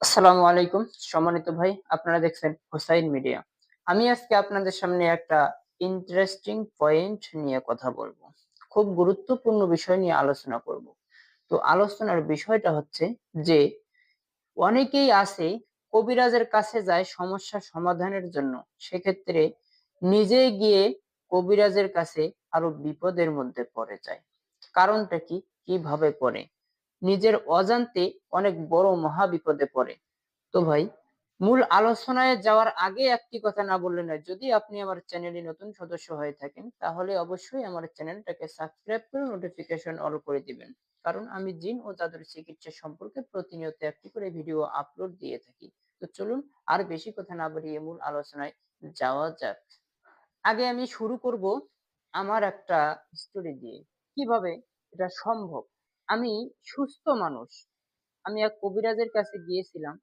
আসসালামু আলাইকুম। সম্মানিত ভাই, আপনারা দেখছেন হোসাইন মিডিয়া। আমি আজকে আপনাদের সামনে একটা ইন্টারেস্টিং পয়েন্ট নিয়ে কথা বলব। খুব গুরুত্বপূর্ণ বিষয় নিয়ে আলোচনা করব। তো আলোচনার বিষয়টা হচ্ছে যে, অনেকেই আছে কবিরাজের কাছে যায় সমস্যা সমাধানের জন্য। সেক্ষেত্রে নিজে গিয়ে কবিরাজের কাছে আরও বিপদের মধ্যে পড়ে যায়। কারণটা কি? কীভাবে পড়ে নিজের অজান্তে অনেক বড় মহা বিপদে পড়ে। তো ভাই, মূল আলোচনায় যাওয়ার আগে একটি কথা না বললে নয়, যদি আপনি আমার চ্যানেলে নতুন সদস্য হয়ে থাকেন, তাহলে অবশ্যই আমার চ্যানেলটাকে সাবস্ক্রাইব করে নোটিফিকেশন অল করে দিবেন। কারণ আমি জিন ও তাদের চিকিৎসা সম্পর্কে প্রতিনিয়ত একটি করে ভিডিও আপলোড দিয়ে থাকি। তো চলুন আর বেশি কথা না বাড়িয়ে মূল আলোচনায় যাওয়া যাক। আগে আমি শুরু করব আমার একটা স্টোরি দিয়ে। কীভাবে এটা সম্ভব? আমি সুস্থ মানুষ। আমি এক কবিরাজের কাছে গিয়েছিলাম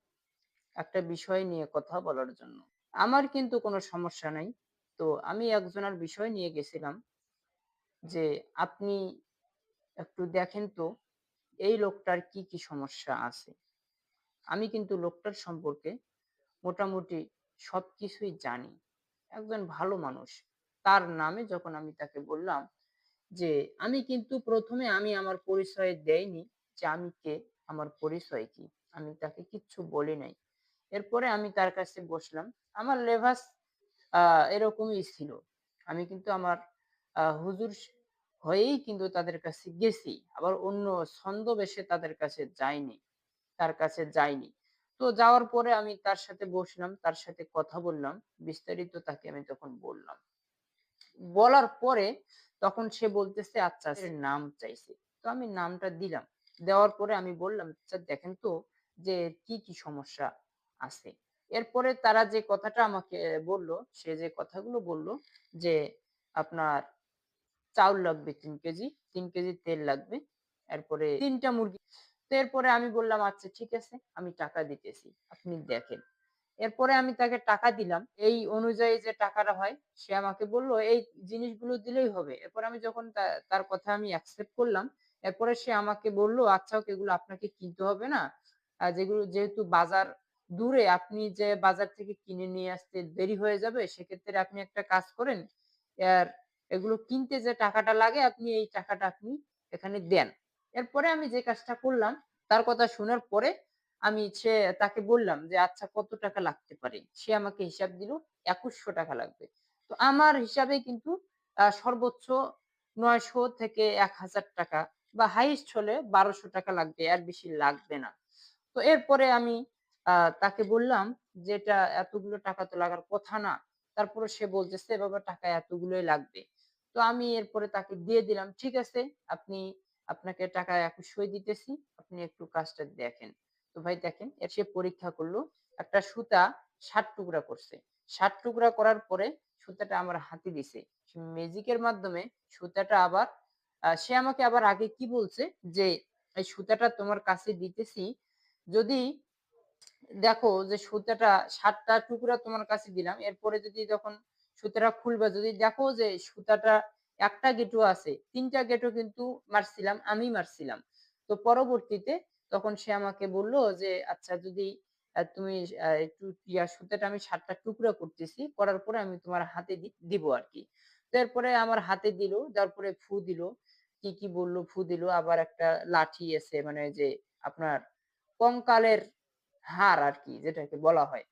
একটা বিষয় নিয়ে কথা বলার জন্য। আমার কিন্তু কোনো সমস্যা নাই। তো আমি একজনের বিষয় নিয়ে গেছিলাম যে, আপনি একটু দেখেন তো, এই লোকটার কি কি সমস্যা আছে? আমি কিন্তু লোকটার সম্পর্কে মোটামুটি সবকিছুই জানি। একজন ভালো মানুষ। তার নামে যখন আমি তাকে বললাম যে আমি কিন্তু প্রথমে আমি আমার পরিচয় দেইনি যে আমি কে, আমার পরিচয় কি? আমি তাকে কিচ্ছু বলি নাই। এরপরে আমি তার কাছে বসলাম। আমার লেভাস এরকমই ছিল। আমি কিন্তু আমার হুজুর হয়েই কিন্তু তাদের কাছে গেছি। আবার অন্য ছন্দবেশে তাদের কাছে যাইনি তার কাছে যাইনি তো যাওয়ার পরে আমি তার সাথে বসলাম, তার সাথে কথা বললাম, বিস্তারিত তাকে আমি তখন বললাম। বলার পরে তখন সে বলতেছে আচ্ছা সে নাম চাইছে। তো আমি নামটা দিলাম। দেওয়ার পরে আমি বললাম আচ্ছা দেখেন তো যে কি কি সমস্যা আছে। এরপরে তারা যে কথাটা আমাকে বলল সে যে কথাগুলো বলল যে আপনার চাউল লাগবে তিন কেজি তিন কেজি তেল লাগবে এরপরে তিনটা মুরগি তো এরপরে আমি বললাম আচ্ছা ঠিক আছে আমি টাকা দিতেছি। আপনি দেখেন। এরপরে আমি তাকে টাকা দিলাম। এই অনুযায়ী যে টাকাটা হয়, সে আমাকে বলল, এই জিনিসগুলো দিলেই হবে। এরপর আমি যখন তার কথা আমি অ্যাকসেপ্ট করলাম, এরপরে সে আমাকে বলল আচ্ছা এগুলো আপনাকে কিনতে হবে না। যেগুলো, যেহেতু বাজার দূরে, আপনি যে বাজার থেকে কিনে নিয়ে আসতে দেরি হয়ে যাবে, সেক্ষেত্রে আপনি একটা কাজ করেন আর এগুলো কিনতে যে টাকাটা লাগে, আপনি এই টাকাটা আপনি এখানে দেন। এরপরে আমি যে কাজটা করলাম, তার কথা শোনার পরে আমি সে তাকে বললাম যে আচ্ছা কত টাকা লাগতে পারে? সে আমাকে হিসাব দিল, একুশশো টাকা লাগবে। তো আমার হিসাবে কিন্তু সর্বোচ্চ নয়শো থেকে এক হাজার টাকা বা হাইস্ট হলে বারোশো টাকা লাগবে আর বেশি লাগবে না। তো এরপরে আমি তাকে বললাম যে, এটা এতগুলো টাকা তো লাগার কথা না। তারপরে সে বলতেছে বাবা, টাকা এতগুলোই লাগবে। তো আমি এরপরে তাকে দিয়ে দিলাম, ঠিক আছে, আপনি, আপনাকে টাকা একুশশোই দিতেছি, আপনি একটু কাজটা দেখেন। তো ভাই দেখেন, এর সে পরীক্ষা করল, একটা সুতা ষাট টুকরা করছে। ষাট টুকরা করার পরে সুতাটা আমার হাতে দিছে। ম্যাজিকের মাধ্যমে সুতাটা আবার সে আমাকে আবার আগে কি বলছে? যে এই সুতাটা তোমার কাছে দিতেছি, যদি দেখো যে সুতাটা সাতটা টুকরা তোমার কাছে দিলাম, এরপরে যদি যখন সুতাটা খুলবা, যদি দেখো যে সুতাটা একটা গেটও আছে, তিনটা গেটও কিন্তু মারছিলাম, আমি মারছিলাম। তো পরবর্তীতে তখন সে আমাকে বলল যে আচ্ছা যদি তুমি একটু ইয়া সুতাটা আমি সাতটা টুকরো করতেছি করার পরে আমি তোমার হাতে দিব আর কি তারপরে আমার হাতে দিল তারপরে ফু দিল, কি কি বলল, ফু দিল, আবার একটা লাঠি এসে মানে যে আপনার কঙ্কালের হাড় আর কি যেটাকে বলা হয়।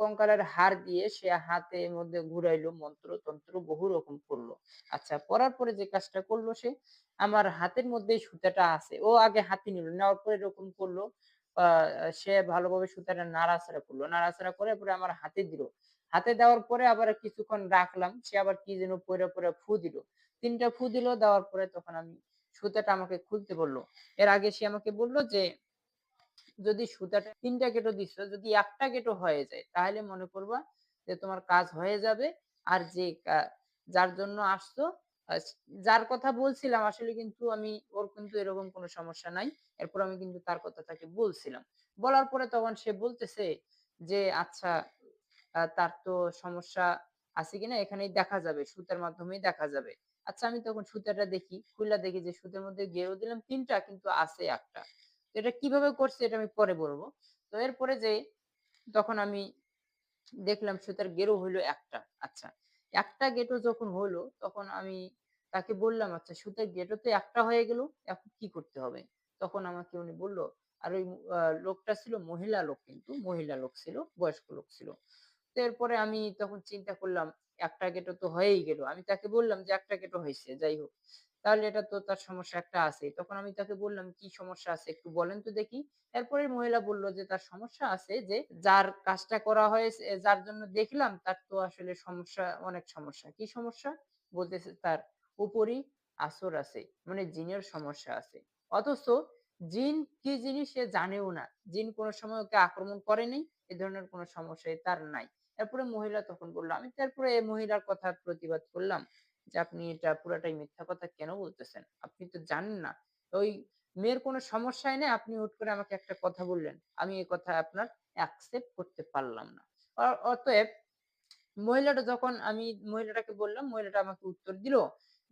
কঙ্কালের হাড় দিয়ে সে হাতের মধ্যে ঘুরাইলো মন্ত্র তন্ত্র বহু রকম করল। আচ্ছা করার পরে যে কাজটা করল সে, আমার হাতের মধ্যে সুতাটা আছে। ও আগে হাতে নিল, নেওয়ার পরে এরকম করল। সে ভালোভাবে সুতাটা নাড়াচাড়া করল। নাড়াচাড়া করে পরে আমার হাতে দিল। হাতে দেওয়ার পরে আবার কিছুক্ষণ রাখলাম। সে আবার কি যেন পরে পরে ফু দিল। তিনটা ফু দিল, দেওয়ার পরে তখন আমি সুতাটা আমাকে খুলতে বলল। এর আগে সে আমাকে বলল যে যদি সুতাটা তিনটা গেটো দিছো যদি একটা গেটো হয়ে যায় তাহলে মনে করবা যে তোমার কাজ হয়ে যাবে। আর যে যার জন্য আহ, যার কথা বলছিলাম আসলে কিন্তু আমি ওর কিন্তু এরকম কোনো সমস্যা নাই। এরপর আমি কিন্তু তার কথা তাকে বলছিলাম। বলার পরে তখন সে বলতেছে যে আচ্ছা তার তো সমস্যা আছে কিনা? এখানেই দেখা যাবে সুতার মাধ্যমেই দেখা যাবে। আচ্ছা আমি তখন সুতাটা দেখি খুললা দেখি যে সুতার মধ্যে গেও দিলাম তিনটা কিন্তু আছে একটা। এটা কীভাবে করছে এটা আমি পরে বলব। তো এরপরে যে তখন আমি দেখলাম সুতার গেরো হইল একটা। আচ্ছা একটা গেটো যখন হলো তখন আমি তাকে বললাম আচ্ছা সুতার গেটো তো একটা হয়ে গেল, এখন কি করতে হবে? তখন আমাকে উনি বলল, আর ওই লোকটা ছিল মহিলা লোক কিন্তু, মহিলা লোক ছিল, বয়স্ক লোক ছিল। তো এরপরে আমি তখন চিন্তা করলাম, একটা গেটো তো হয়েই গেল। আমি তাকে বললাম যে, একটা গেটো হয়েছে, যাই হোক। তাহলে এটা তো তার সমস্যা একটা আছে তখন আমি তাকে বললাম, কি সমস্যা আছে একটু বলেন তো দেখি। এরপরে মহিলা বলল যে, তার সমস্যা আছে যে, যার কাজটা করা হয়েছে, যার জন্য দেখলাম তার তো আসলে সমস্যা, অনেক সমস্যা। কি সমস্যা? বলতেছে, তার উপরই আসর আছে মানে জিনের সমস্যা আছে। অথচ জিন কি জিনিস সে জানেও না। জিন কোনো সময় ওকে আক্রমণ করেনি এ ধরনের কোনো সমস্যাই তার নাই। এরপরে মহিলা তখন বলল, আমি তারপরে এই মহিলার কথার প্রতিবাদ করলাম। যে আপনি এটা পুরাটাই মিথ্যা কথা কেন বলতেছেন? আপনি তো জানেন না। ওই মেয়ের কোনো সমস্যাই নেই, আপনি হুট করে আমাকে একটা কথা বললেন। আমি এই কথা আপনার অ্যাকসেপ্ট করতে পারলাম না। অতএব মহিলাটা যখন আমি মহিলাটাকে বললাম, মহিলাটা আমাকে উত্তর দিল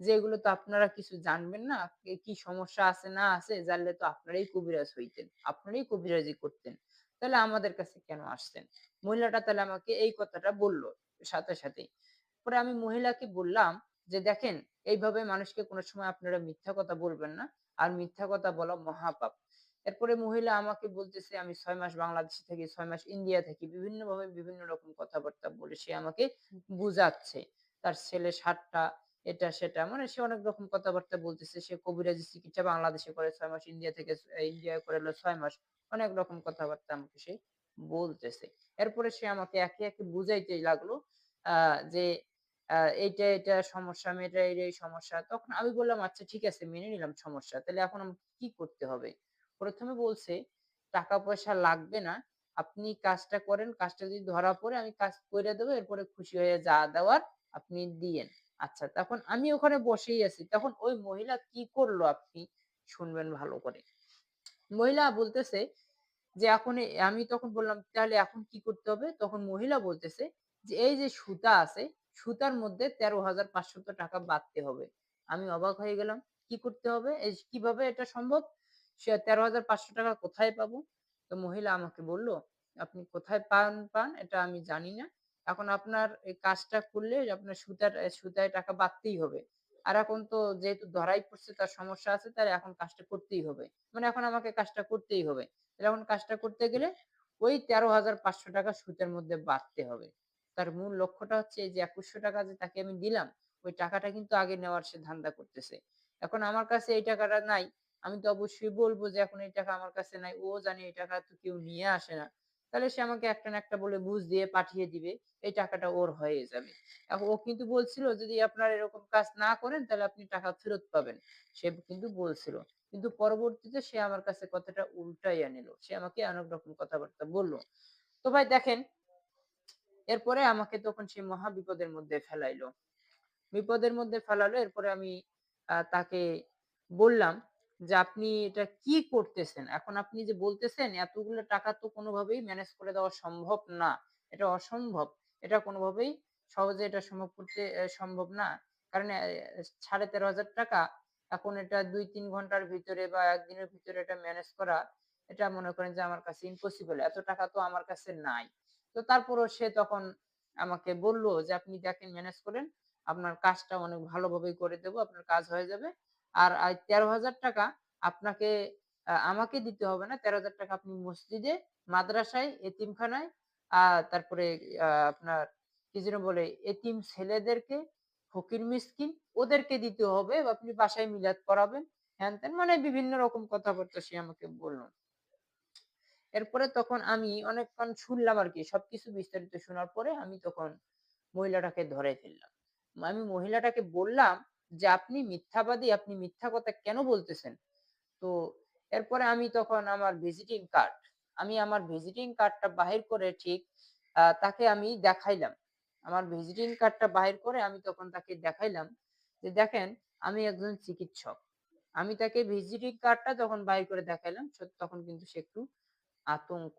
যে এগুলো তো আপনারা কিছু জানবেন না কি সমস্যা আছে না আছে জানলে তো আপনারাই কবিরাজ হইতেন, আপনারাই কবিরাজি করতেন। তাহলে আমাদের কাছে কেন আসতেন মহিলাটা তাহলে আমাকে এই কথাটা বলল সাথে সাথেই। পরে আমি মহিলাকে বললাম যে দেখেন এইভাবে মানুষকে কোনো সময় আপনারা মিথ্যা কথা বলবেন না। আর মিথ্যা কথা বলা মহাপাপ। এরপরে মহিলা আমাকে বলতেছে আমি ছয় মাস বাংলাদেশ থেকে ছয় মাস ইন্ডিয়া থেকে। বিভিন্ন ভাবে বিভিন্ন রকম কথাবার্তা বলে সে আমাকে বুঝাচ্ছে। তার ছেলে সাতটা এটা সেটা মানে সে অনেক রকম কথাবার্তা বলতেছে। সে কবিরাজি চিকিৎসা বাংলাদেশে করে ছয় মাস ইন্ডিয়া থেকে ইন্ডিয়া করে হলো ছয় মাস অনেক রকম কথাবার্তা আমাকে সে বলতেছে। এরপরে সে আমাকে একে একে বুঝাইতে লাগল আহ যে এইটা এটা সমস্যা, মেয়েটা এই এই সমস্যা। তখন আমি বললাম আচ্ছা ঠিক আছে, মেনে নিলাম, সমস্যা। তাহলে এখন আমাকে কি করতে হবে? প্রথমে বলছে, টাকা পয়সা লাগবে না। আপনি কাজটা করেন। কাজটা যদি ধরা পড়ে, আমি কাজ করে দেবো। এরপরে খুশি হয়ে যা দেওয়ার আপনি দিয়েন। আচ্ছা তখন আমি ওখানে বসেই আছি। তখন ওই মহিলা কি করল আপনি শুনবেন ভালো করে। মহিলা বলতেছে যে, এখন আমি তখন বললাম, তাহলে এখন কি করতে হবে? তখন মহিলা বলতেছে যে, এই যে সুতা আছে সুতার মধ্যে তেরো হাজার পাঁচশত টাকা বাঁধতে হবে। আমি অবাক হয়ে গেলাম, কি করতে হবে? কীভাবে এটা সম্ভব? সে তেরো হাজার পাঁচশো টাকা কোথায় পাবো? তো মহিলা আমাকে বলল, আপনি কোথায় পান পান? এটা আমি জানি না। এখন আপনার এই কাজটা করলে আপনার সুতার, সুতায় টাকা বাঁধতেই হবে। আর এখন তো যেহেতু ধরাই পড়ছে, তার সমস্যা আছে, তার এখন কাজটা করতেই হবে। মানে এখন আমাকে কাজটা করতেই হবে। এখন কাজটা করতে গেলে ওই তেরো হাজার পাঁচশো টাকা সুদের মধ্যে বাড়তে হবে। তার মূল লক্ষ্যটা হচ্ছে যে, একুশশো টাকা যে তাকে আমি দিলাম, ওই টাকাটা কিন্তু আগে নেওয়ার সে ধান্দা করতেছে। এখন আমার কাছে এই টাকাটা নাই, আমি তো অবশ্যই বলব যে, এখন এই টাকা আমার কাছে নাই, ও জানে এই টাকা তো কেউ নিয়ে আসে না। তাহলে সে আমাকে একটা না একটা বলে বুঝ দিয়ে পাঠিয়ে দিবে, এই টাকাটা ওর হয়ে যাবে। এখন ও কিন্তু বলছিল, যদি আপনার এরকম কাজ না করেন, তাহলে আপনি টাকা ফেরত পাবেন। সে কিন্তু বলছিল। কিন্তু পরবর্তীতে সে আমার কাছে কথাটা উল্টাইয়া নিল। সে আমাকে অনেক রকম কথাবার্তা বলল। তো ভাই দেখেন এরপরে আমাকে তখন সে মহা বিপদের মধ্যে ফেলাইলো। বিপদের মধ্যে ফেলালো, এরপরে আমি তাকে বললাম যে, আপনি এটা কি করতেছেন? এখন আপনি যে বলতেছেন, এতগুলো টাকা তো কোনোভাবেই ম্যানেজ করে দেওয়া সম্ভব না। এটা অসম্ভব। এটা কোনোভাবেই সহজে এটা সম্ভব করতে সম্ভব না। কারণ সাড়ে তেরো হাজার টাকা, এখন এটা দুই তিন ঘণ্টার ভিতরে বা একদিনের ভিতরে এটা ম্যানেজ করা, এটা মনে করেন যে আমার কাছে ইম্পসিবল এত টাকা তো আমার কাছে নাই। তো তারপরও সে তখন আমাকে বলল যে, আপনি দেখেন ম্যানেজ করেন, আপনার কাজটা অনেক ভালোভাবেই করে দেবো, আপনার কাজ হয়ে যাবে। আর তেরো হাজার টাকা আপনাকে আমাকে দিতে হবে না। তেরো হাজার টাকা আপনি মসজিদে, মাদ্রাসায়, এতিমখানায় তারপরে আপনার কি যেন বলে, এতিম ছেলেদেরকে, ফকির মিসকিন, ওদেরকে দিতে হবে। আপনি বাসায় মিলাদ করাবেন। হ্যান ত্যান মানে বিভিন্ন রকম কথাবার্তা সে আমাকে বলল। এরপরে তখন আমি অনেকক্ষণ শুনলাম আর কি সবকিছু বিস্তারিত শোনার পরে আমি তখন মহিলাটাকে ধরে ফেললাম। আমি মহিলাটাকে বললাম যে, আপনি মিথ্যাবাদী, আপনি মিথ্যা কথা কেন বলতেছেন? তো এরপরে আমি তখন আমার ভিজিটিং কার্ড আমি আমার ভিজিটিং কার্ডটা বাহির করে ঠিক তাকে আমি দেখাইলাম। আমার ভিজিটিং কার্ডটা বাহির করে আমি তখন তাকে দেখাইলাম যে, দেখেন, আমি একজন চিকিৎসক। আমি তাকে ভিজিটিং কার্ডটা যখন বাহির করে দেখাইলাম তখন কিন্তু সে একটু আতঙ্ক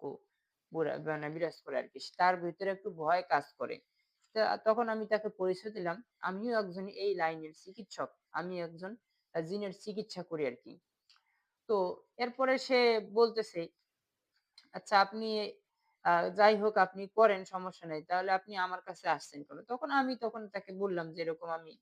মানে বিরাজ করে আর কি তার ভিতরে একটু ভয় কাজ করে তখন আমি তাকে পরিচয় দিলাম, আমিও একজন এই লাইনের চিকিৎসক আমি একজন জিনের চিকিৎসা করি আর কি তো এরপরে সে বলতেছে আচ্ছা আপনি যাই হোক, আপনি করেন, সমস্যা নাই। তাহলে আপনি আমার কাছে আসছেন কেন? তখন আমি তখন তাকে বললাম যে, এরকম আমি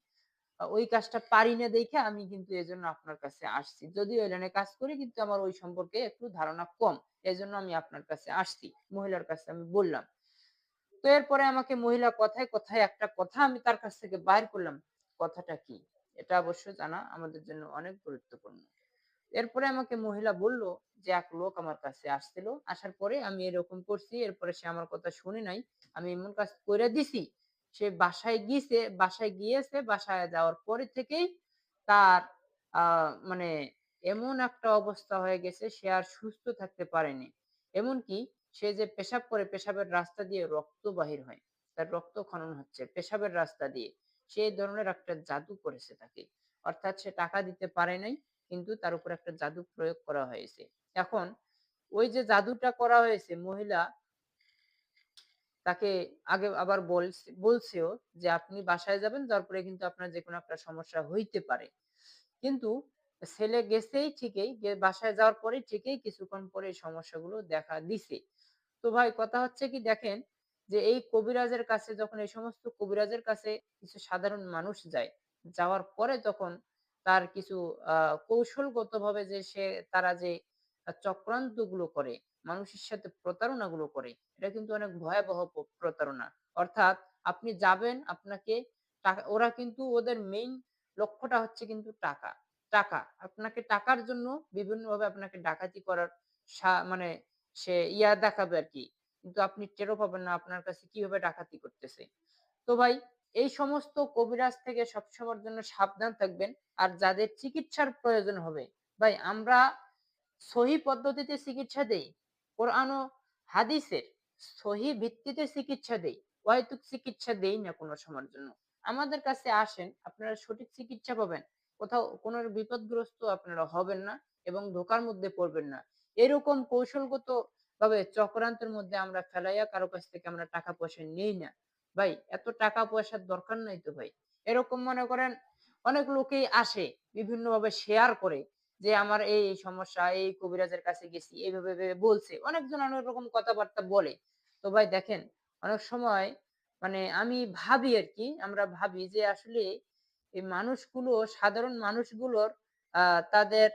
ওই কাজটা পারি না দেইখা আমি কিন্তু এজন্য আপনার কাছে আসছি। যদিও এই লাইনে কাজ করি কিন্তু আমার ওই সম্পর্কে একটু ধারণা কম। এজন্য আমি আপনার কাছে আসছি। মহিলার কাছে আমি বললাম। তো এরপরে আমাকে মহিলা কথায়, কথায় একটা কথা আমি তার কাছ থেকে বাইর করলাম। কথাটা কি? এটা অবশ্য জানা আমাদের জন্য অনেক গুরুত্বপূর্ণ। এরপরে আমাকে মহিলা বলল যে, "এক লোক আমার কাছে আসছিল। আসার পরে আমি এরকম করছি। এরপরে সে আমার কথা শুনে নাই। আমি এমন কাজ কইরা দিছি। সে বাসায় গিয়েছে, বাসায় গিয়েছে, বাসায় যাওয়ার পরে থেকেই তার মানে এমন একটা অবস্থা হয়ে গেছে সে আর সুস্থ থাকতে পারেনি। এমনকি সে যে পেশাব করে পেশাবের রাস্তা দিয়ে রক্ত বাহির হয়। তার রক্ত খনন হচ্ছে পেশাবের রাস্তা দিয়ে। সে ধরনের একটা জাদু করেছে তাকে। অর্থাৎ সে টাকা দিতে পারে নাই। কিন্তু তার উপর একটা জাদু প্রয়োগ করা হয়েছে। এখন ওই যে জাদুটা করা হয়েছে মহিলা তাকে আগে আবার বলছ বলছেও যে, "আপনি বাসায় যাবেন, যাওয়ার পরে কিন্তু আপনার যেকোনো একটা সমস্যা হইতে পারে।" কিন্তু ছেলে গেছেই ঠিকই, বাসায় যাওয়ার পরে ঠিকই কিছুক্ষণ পরে সমস্যাগুলো দেখা দিছে। তো ভাই কথা হচ্ছে কি দেখেন, যে এই কবিরাজের কাছে যখন এই সমস্ত কবিরাজের কাছে কিছু সাধারণ মানুষ যায়, যাওয়ার পরে তখন তার কিছু কৌশলগতভাবে যে সে তারা যে আ চক্রান্তগুলো করে, মানুষের সাথে প্রতারণাগুলো করে, এটা কিন্তু অনেক ভয়াবহ প্রতারণা। অর্থাৎ আপনি যাবেন, আপনাকে টাকা ওরা কিন্তু ওদের মেইন লক্ষ্যটা হচ্ছে কিন্তু টাকা। টাকা। আপনাকে টাকার জন্য বিভিন্নভাবে আপনাকে ডাকাতি করার মানে সে ইয়া দেখাবে আরকি। কিন্তু আপনি টেরও পাবেন না আপনার কাছে কীভাবে ডাকাতি করতেছে। তো ভাই এই সমস্ত কবিরাজ থেকে সবসময়ের জন্য সাবধান থাকবেন। আর যাদের চিকিৎসার প্রয়োজন হবে, ভাই আমরা সহি পদ্ধতিতে চিকিৎসা দেই। কোরআন ও হাদিসের সহি ভিত্তিতে চিকিৎসা দেই। অহেতুক চিকিৎসা দেই না কোন সময়ের জন্য। আমাদের কাছে আসেন, আপনারা সঠিক চিকিৎসা পাবেন। কোথাও কোন বিপদগ্রস্ত আপনারা হবেন না এবং ধোঁকার মধ্যে পড়বেন না। এরকম কৌশলগত ভাবে চক্রান্তের মধ্যে আমরা ফেলাইয়া কারও কাছ থেকে আমরা টাকা পয়সা নেই না। ভাই এত টাকা পয়সার দরকার নাই তো ভাই। এরকম মনে করেন অনেক লোকেই আসে বিভিন্নভাবে শেয়ার করে যে আমার এই, সমস্যা, এই কবিরাজের কাছে গেছি, এইভাবে ভেবে বলছে। অনেকজন অনেক রকম কথাবার্তা বলে। তো ভাই দেখেন অনেক সময় মানে আমি ভাবি আরকি, আমরা ভাবি যে আসলে এই মানুষগুলো সাধারণ মানুষগুলোর তাদের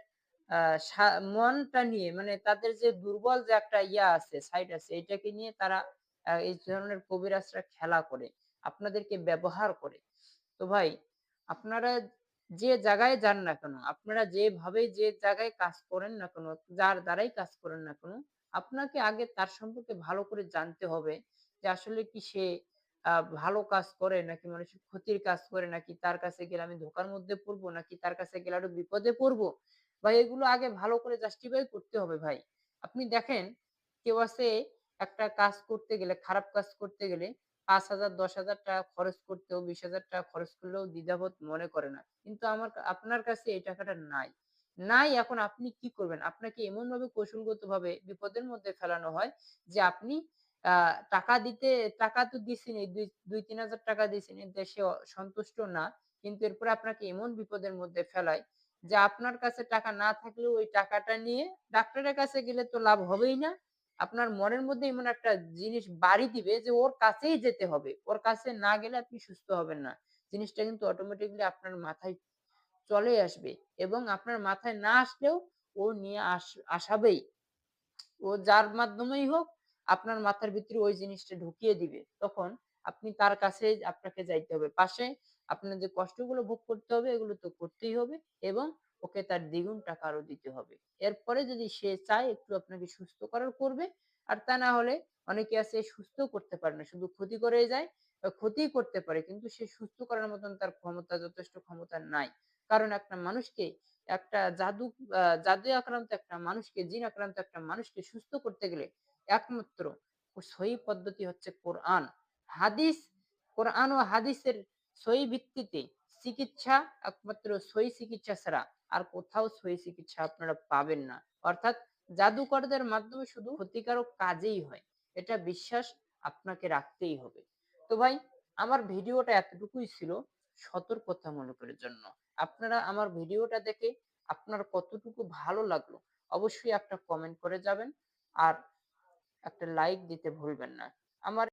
মনটা নিয়ে মানে তাদের যে দুর্বল যে একটা ইয়া আছে, সাইড আছে এটাকে নিয়ে তারা এই ধরনের কবিরাজরা খেলা করে। আপনাদেরকে ব্যবহার করে। তো ভাই আপনারা যে জায়গায় যান না কেন, আপনারা যেভাবে যে জায়গায় কাজ করেন না কেন, যার দ্বারাই কাজ করেন না কেন, আপনাকে আগে তার সম্পর্কে ভালো করে জানতে হবে যে আসলে কি সে ভালো কাজ করে নাকি মানুষের ক্ষতির কাজ করে নাকি তার কাছে গেলে আমি ধোঁকার মধ্যে পড়ব নাকি তার কাছে গেলে আরও বিপদে পড়ব। ভাই এগুলো আগে ভালো করে জাস্টিফাই করতে হবে ভাই। আপনি দেখেন কেউ আছে একটা কাজ করতে গেলে খারাপ কাজ করতে গেলে ৫,০০০ ১০,০০০ টাকা খরচ করতেও ২০,০০০ টাকা খরচ করলেও দ্বিধাবোধ মনে করে না। কিন্তু আমার আপনার কাছে এই টাকাটা নাই। নাই এখন আপনি কি করবেন? আপনাকে এমনভাবে কৌশলগতভাবে বিপদের মধ্যে ফেলানো হয় যে আপনি টাকা দিতে টাকা তো দিছেনই দুই ২-৩,০০০ টাকা দিছেন এতে সে সন্তুষ্ট না। কিন্তু এরপরে আপনাকে এমন বিপদের মধ্যে ফেলায় যে আপনার কাছে টাকা না থাকলেও ওই টাকাটা নিয়ে ডাক্তারের কাছে গেলে তো লাভ হবেই না। আপনার মনের মধ্যে এমন একটা জিনিস বাড়ি দিবে যে, ওর কাছেই যেতে হবে। ওর কাছে না গেলে আপনি সুস্থ হবেন না। জিনিসটা কিন্তু অটোমেটিক্যালি আপনার মাথায় চলে আসবে এবং আপনার মাথায় না আসলেও ও নিয়ে আস, আসাবেই। ও যার মাধ্যমেই হোক আপনার মাথার ভিতরে ওই জিনিসটা ঢুকিয়ে দিবে। তখন আপনি তার কাছে আপনাকে যাইতে হবে। পাশে আপনার যে কষ্টগুলো ভোগ করতে হবে, এগুলো তো করতেই হবে এবং ওকে তার দ্বিগুণ টাকা আরও দিতে হবে। এরপরে যদি সে চায় একটু আপনাকে সুস্থ করার করবে। আর তা না হলে অনেকে আছে সুস্থও করতে পারে না। শুধু ক্ষতি করেই যায়। আ ক্ষতিই করতে পারে কিন্তু সে সুস্থ করার মতন তার ক্ষমতা যথেষ্ট ক্ষমতা নাই। কারণ একটা মানুষকে একটা জাদু আ জাদুয়ে আক্রান্ত একটা মানুষকে, জিন আক্রান্ত একটা মানুষকে সুস্থ করতে গেলে একমাত্র সহি পদ্ধতি হচ্ছে কোরআন, হাদিস, কোরআন ও হাদিসের সহি ভিত্তিতে চিকিৎসা একমাত্র সহি চিকিৎসা ছাড়া আর কোথাও সহি চিকিৎসা আপনারা পাবেন না। অর্থাৎ জাদুকরদের মাধ্যমে শুধু ক্ষতিকারক কাজেই হয়। এটা বিশ্বাস আপনাকে রাখতেই হবে। তো ভাই, আমার ভিডিওটা এতটুকুই ছিল সতর্কতামূলকের জন্য। আপনারা আমার ভিডিওটা দেখে আপনার কতটুকু ভালো লাগল অবশ্যই একটা কমেন্ট করে যাবেন। আর একটা লাইক দিতে ভুলবেন না আমার